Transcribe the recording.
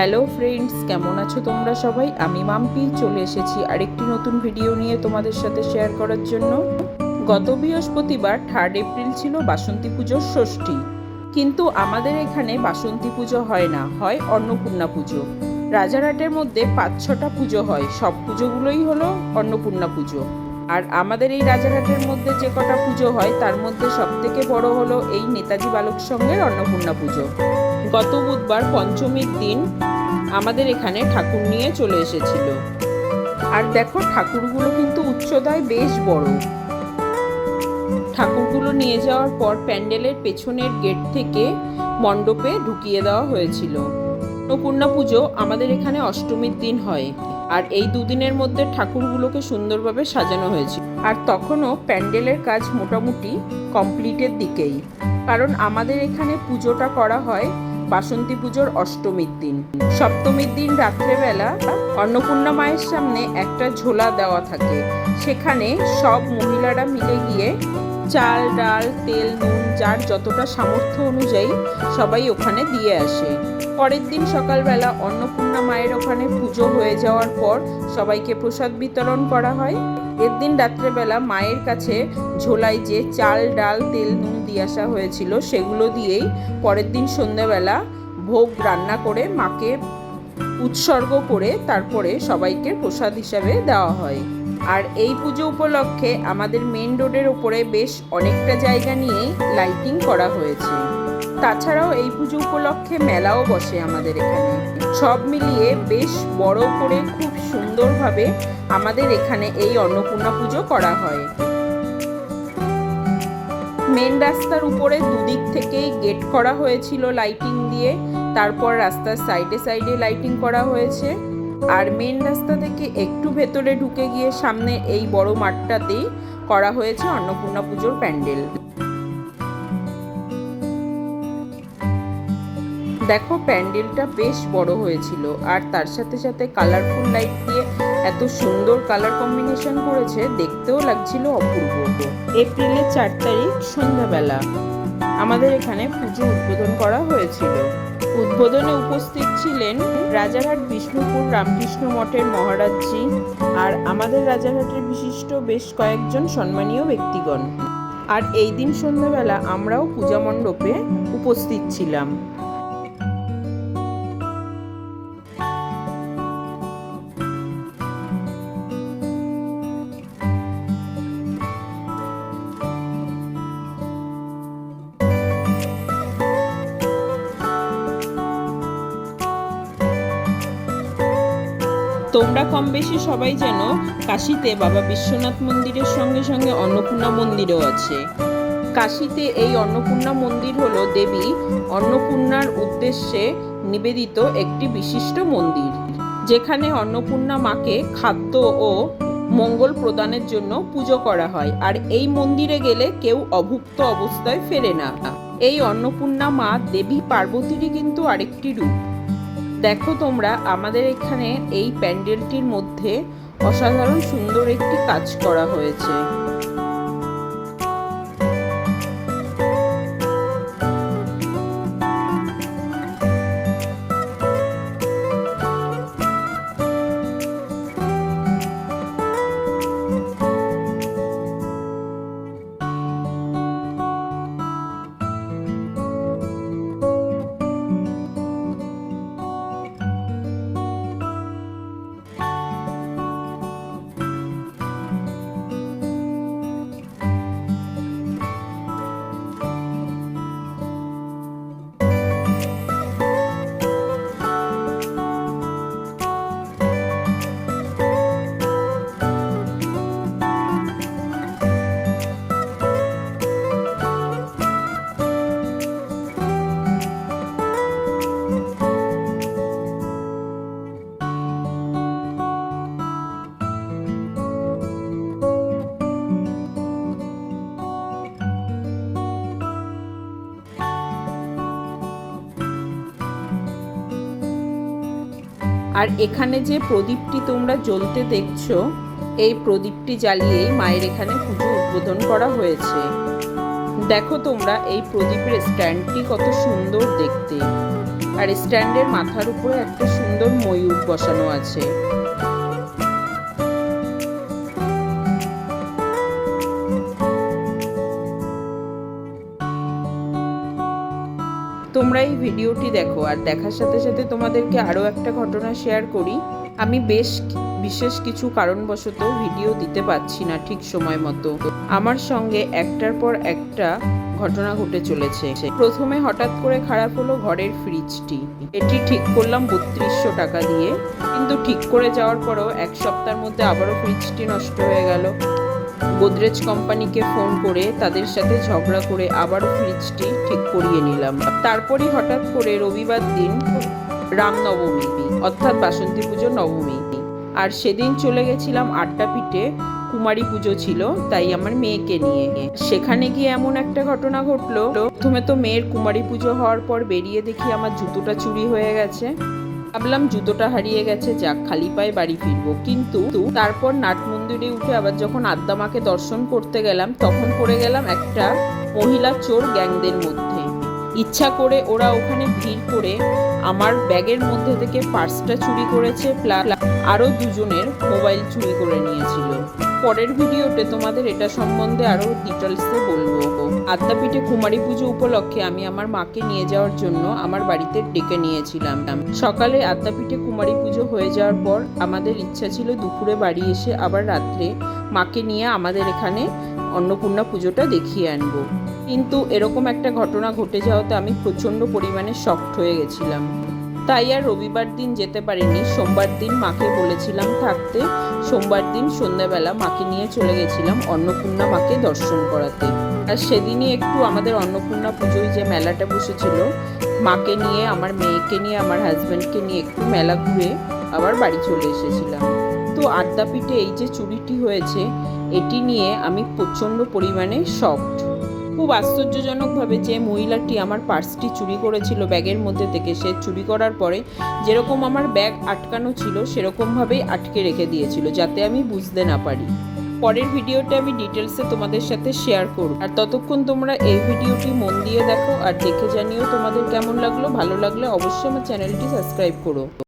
Hello friends, কেমন আছো তোমরা সবাই? আমি মাম্পি, চলে এসেছি আরেকটি নতুন ভিডিও নিয়ে তোমাদের সাথে শেয়ার করার জন্য। গত বৃহস্পতিবার থার্ড এপ্রিল ছিল বাসন্তী পুজোর ষষ্ঠী। কিন্তু আমাদের এখানে বাসন্তী পুজো হয় না, হয় অন্নপূর্ণা পুজো। রাজারহাটের মধ্যে পাঁচ ছটা পুজো হয়, সব পুজোগুলোই হলো অন্নপূর্ণা পুজো। আর আমাদের এই রাজারহাটের মধ্যে যে কটা পুজো হয়, তার মধ্যে সব থেকে বড় হলো এই নেতাজি বালক সংঘের অন্নপূর্ণা পুজো। গত বুধবার পঞ্চমীর দিন আমাদের এখানে ঠাকুর নিয়ে চলে এসেছিল। আর দেখো, ঠাকুরগুলো কিন্তু উচ্চতায় বেশ বড়। ঠাকুরগুলো নিয়ে যাওয়ার পর প্যান্ডেলের পেছনের গেট থেকে মণ্ডপে ঢুকিয়ে দেওয়া হয়েছিল। অন্নপূর্ণা পুজো আমাদের এখানে অষ্টমীর দিন হয় আর এই দুদিনের মধ্যে ঠাকুরগুলোকে সুন্দরভাবে সাজানো হয়েছে আর তখনও প্যান্ডেলের কাজ মোটামুটি কমপ্লিটের দিকেই। কারণ আমাদের এখানে পুজোটা করা হয় বাসন্তী পুজোর অষ্টমীর দিন। সপ্তমীর দিন রাত্রেবেলা অন্নপূর্ণা মায়ের সামনে একটা ঝোলা দেওয়া থাকে। সেখানে সব মহিলারা মিলে গিয়ে চাল, ডাল, তেল, নুন, যার যতটা সামর্থ্য অনুযায়ী সবাই ওখানে দিয়ে আসে। পরের দিন সকালবেলা অন্নপূর্ণা মায়ের ওখানে পুজো হয়ে যাওয়ার পর সবাইকে প্রসাদ বিতরণ করা হয়। এর দিন রাত্রেবেলা মায়ের কাছে ঝোলায় যে চাল, ডাল, তেল, নুন দিয়ে আসা হয়েছিল সেগুলো দিয়েই পরের দিন সন্ধ্যেবেলা ভোগ রান্না করে মাকে উৎসর্গ করে তারপরে সবাইকে প্রসাদ হিসাবে দেওয়া হয়। আর এই পুজো উপলক্ষে আমাদের মেন রোডের ওপরে বেশ অনেকটা জায়গা নিয়ে লাইটিং করা হয়েছে। তাছাড়াও এই পুজো উপলক্ষে মেলাও বসে আমাদের এখানে। সব মিলিয়ে বেশ বড় করে খুব সুন্দরভাবে আমাদের এখানে এই অন্নপূর্ণা পুজো করা হয়। মেন রাস্তার উপরে দুদিক থেকেই গেট করা হয়েছিল লাইটিং দিয়ে। তারপর রাস্তার সাইডে সাইডে লাইটিং করা হয়েছে। আর মেন রাস্তা থেকে একটু ভেতরে ঢুকে গিয়ে সামনে এই বড় মাঠটাতেই করা হয়েছে অন্নপূর্ণা পুজোর প্যান্ডেল। দেখো, প্যান্ডেলটা বেশ বড় হয়েছিল আর তার সাথে সাথে কালারফুল লাইট দিয়ে এত সুন্দর কালার কম্বিনেশন করেছে, দেখতেও লাগছিল অপূর্ব এপ্রিলের চার তারিখ সন্ধ্যাবেলা আমাদের এখানে পুজো উদ্বোধন করা হয়েছিল। উদ্বোধনে উপস্থিত ছিলেন রাজারহাট বিষ্ণুপুর রামকৃষ্ণ মঠের মহারাজজি আর আমাদের রাজারহাটের বিশিষ্ট বেশ কয়েকজন সম্মানীয় ব্যক্তিগণ। আর এই দিন সন্ধ্যাবেলা আমরাও পূজা মণ্ডপে উপস্থিত ছিলাম। তোমরা কম বেশি সবাই যেন কাশিতে বাবা বিশ্বনাথ মন্দিরের সঙ্গে সঙ্গে অন্নপূর্ণা মন্দিরও আছে। কাশিতে এই অন্নপূর্ণা মন্দির হলো দেবী অন্নপূর্ণার উদ্দেশ্যে নিবেদিত একটি বিশিষ্ট মন্দির, যেখানে অন্নপূর্ণা মাকে খাদ্য ও মঙ্গল প্রদানের জন্য পুজো করা হয়। আর এই মন্দিরে গেলে কেউ অভুক্ত অবস্থায় ফেরে না। এই অন্নপূর্ণা মা দেবী পার্বতীরই কিন্তু আরেকটি রূপ। দেখো তোমরা আমাদের এখানে এই প্যান্ডেলটির মধ্যে অসাধারণ সুন্দর একটি কাজ করা হয়েছে। আর এখানে যে প্রদীপটি তোমরা জ্বলতে দেখছ, এই প্রদীপটি জ্বালিয়েই মায়ের এখানে পুজো উদ্বোধন করা হয়েছে। দেখো তোমরা, এই প্রদীপের স্ট্যান্ডটি কত সুন্দর দেখতে। আর স্ট্যান্ডের মাথার উপরে একটা সুন্দর ময়ূর বসানো আছে। তোমরা এই ভিডিওটি দেখো আর দেখার সাথে সাথে তোমাদেরকে আরও একটা ঘটনা শেয়ার করি। আমি বেশ বিশেষ কিছু কারণবশত ভিডিও দিতে পারছি না ঠিক সময় মতো। আমার সঙ্গে একটার পর একটা ঘটনা ঘটে চলেছে। প্রথমে হঠাৎ করে খারাপ হলো ঘরের ফ্রিজটি এটি ঠিক করলাম বত্রিশশো টাকা দিয়ে। কিন্তু ঠিক করে যাওয়ার পরও এক সপ্তাহের মধ্যে আবারও ফ্রিজটি নষ্ট হয়ে গেল। গোদরেজ কোম্পানিকে ফোন করে তাদের সাথে ঝগড়া করে আবার ফ্রিজটি ঠিক করিয়ে নিলাম। তারপরে হঠাৎ করে রবিবার দিন রামনবমী, অর্থাৎ বাসন্তী পুজো নবমী। আর সেদিন চলে গেছিলাম আড্ডা পিঠে, কুমারী পুজো ছিল, তাই আমার মেয়েকে নিয়ে। সেখানে গিয়ে এমন একটা ঘটনা ঘটলো, প্রথমে তো মেয়ের কুমারী পুজো হওয়ার পর বেরিয়ে দেখি আমার জুতোটা চুরি হয়ে গেছে। ভাবলাম জুতোটা হারিয়ে গেছে, যাক, খালি পায়ে বাড়ি ফিরবো। কিন্তু তারপর নাট মন্দিরে উঠে আবার যখন আদ্দা মাকে দর্শন করতে গেলাম, তখন পড়ে গেলাম একটা মহিলা চোর গ্যাংদের মধ্যে। ইচ্ছা করে ওরা ওখানে ভিড় করে আমার ব্যাগের মধ্যে থেকে পার্সটা চুরি করেছে প্লাস আরও দুজনের মোবাইল চুরি করে নিয়েছিল। পরের ভিডিওতে তোমাদের এটা সম্বন্ধে আরও ডিটেলসে বলব আদ্যাপীঠে কুমারী পুজো উপলক্ষে আমি আমার মাকে নিয়ে যাওয়ার জন্য আমার বাড়িতে ডেকে নিয়েছিলাম। সকালে আদ্যাপীঠে কুমারী পুজো হয়ে যাওয়ার পর আমাদের ইচ্ছা ছিল দুপুরে বাড়ি এসে আবার রাত্রে মাকে নিয়ে আমাদের এখানে অন্নপূর্ণা পুজোটা দেখিয়ে আনব। কিন্তু এরকম একটা ঘটনা ঘটে যাওয়াতে আমি প্রচণ্ড পরিমাণে শক্ট হয়ে গেছিলাম। তাই আর রবিবার দিন যেতে পারিনি। সোমবার দিন মাকে বলেছিলাম থাকতে। সোমবার দিন সন্ধ্যাবেলা মাকে নিয়ে চলে গেছিলাম অন্নপূর্ণা মাকে দর্শন করাতে। আর সেদিনই একটু আমাদের অন্নপূর্ণা পুজোয় যে মেলাটা বসেছিল, মাকে নিয়ে, আমার মেয়েকে নিয়ে, আমার হাজব্যান্ডকে নিয়ে একটু মেলা ঘুরে আবার বাড়ি চলে এসেছিলাম। তো আড্ডাপিঠে এই যে চুরিটি হয়েছে, এটি নিয়ে আমি প্রচণ্ড পরিমাণে শকড খুব আশ্চর্যজনকভাবে যে মহিলাটি আমার পার্সটি চুরি করেছিল ব্যাগের মধ্যে থেকে, সে চুরি করার পরে যেরকম আমার ব্যাগ আটকানো ছিল, সেরকমভাবেই আটকে রেখে দিয়েছিল, যাতে আমি বুঝতে না পারি। পরের ভিডিওটা আমি ডিটেলসে তোমাদের সাথে শেয়ার করব। আর ততক্ষণ তোমরা এই ভিডিওটি মন দিয়ে দেখো, আর দেখে জানিও তোমাদের কেমন লাগল। ভালো লাগলে অবশ্যই আমার চ্যানেলটি সাবস্ক্রাইব করো।